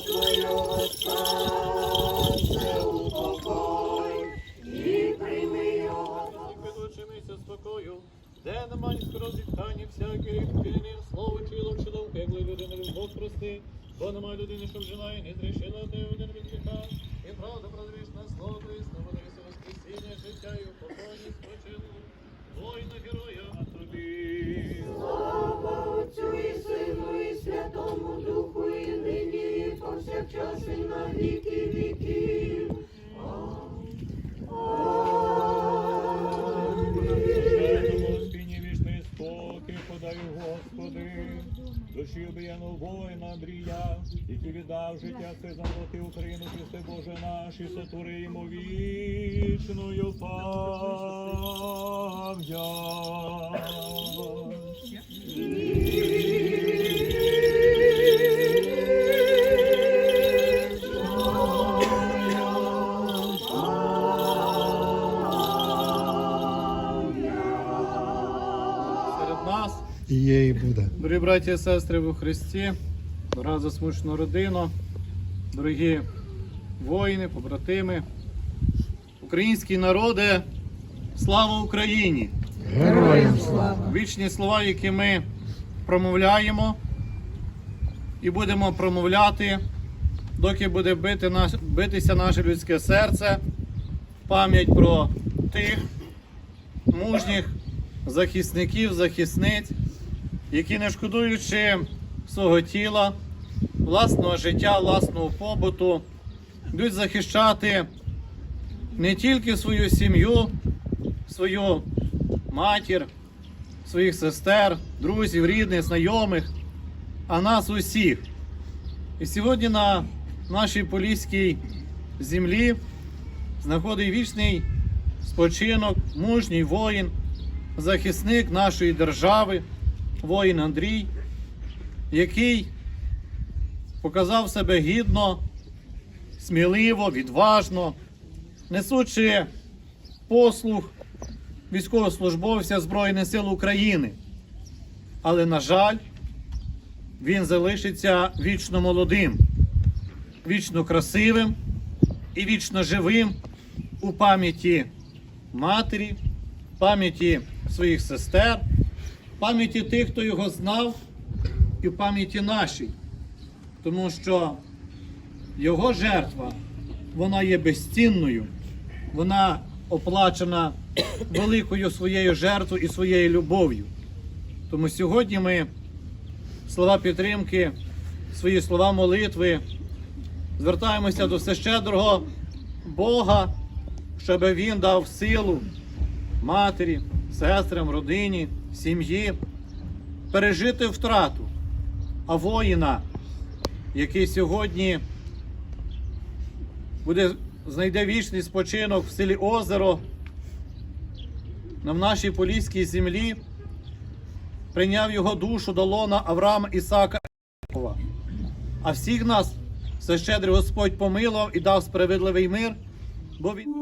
твоего спокою, де нема ні скоро зітхання, всякий вільним слово, чилом, чи думки, як людини від Бог прости, бо нема людини, щоб жила і не зрішила ти. І правда прозвішна слово Христа, молися воскресіння, життя і упокої спочилу. Воїна героя, а тобі. Повсякчас, і на віки віків. Спокій подаю, Господи, душі обіяну воїна Андрія, який віддав життя все за золоти Україну, Христе Боже наш, і сотвори йому вічною пам'ять. Нас І є і буде. Дорогі браті і сестри у Христі, дорога засмучена родина, дорогі воїни, побратими, українські народи, слава Україні! Героям слава! Вічні слова, які ми промовляємо і будемо промовляти, доки буде бити наш, битися наше людське серце, в пам'ять про тих мужніх захисників, захисниць, які не шкодуючи свого тіла, власного життя, власного побуту, йдуть захищати не тільки свою сім'ю, свою матір, своїх сестер, друзів, рідних, знайомих, а нас усіх. І сьогодні на нашій поліській землі знаходить вічний спочинок, мужній воїн, захисник нашої держави, воїн Андрій, який показав себе гідно, сміливо, відважно, несучи послуг військовослужбовця Збройних сил України. Але, на жаль, він залишиться вічно молодим, вічно красивим і вічно живим у пам'яті матері, пам'яті своїх сестер, пам'яті тих, хто його знав, і в пам'яті нашій. Тому що його жертва, вона є безцінною, вона оплачена великою своєю жертвою і своєю любов'ю. Тому сьогодні ми слова підтримки, свої слова молитви звертаємося до всещедрого Бога, щоб Він дав силу матері, сестрам, родині, сім'ї пережити втрату, а воїна, який сьогодні буде, знайде вічний спочинок в селі Озеро, на нашій поліській землі, прийняв його душу до лона Авраама Ісака. Якова. А всіх нас все щедрий Господь помилував і дав справедливий мир, бо він.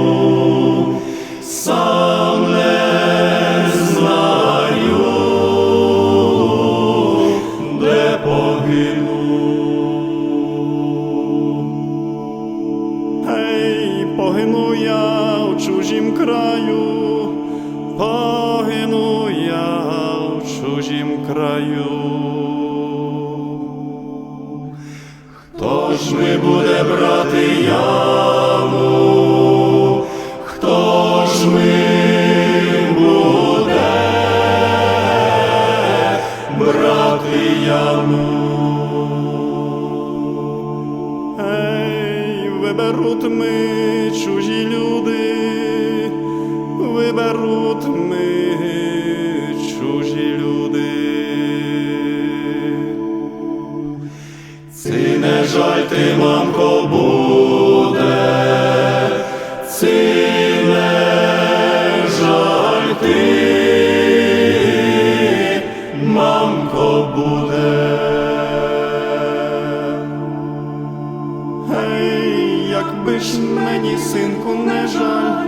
погину я у чужім краю. Хто ж ми буде брати яму? Хто ж ми буде брати яму? Виберуть ми чужі люди, Ці не жаль ти, мамко, буде, ці не жаль ти, буде. Якби ж мені, синку, не жаль,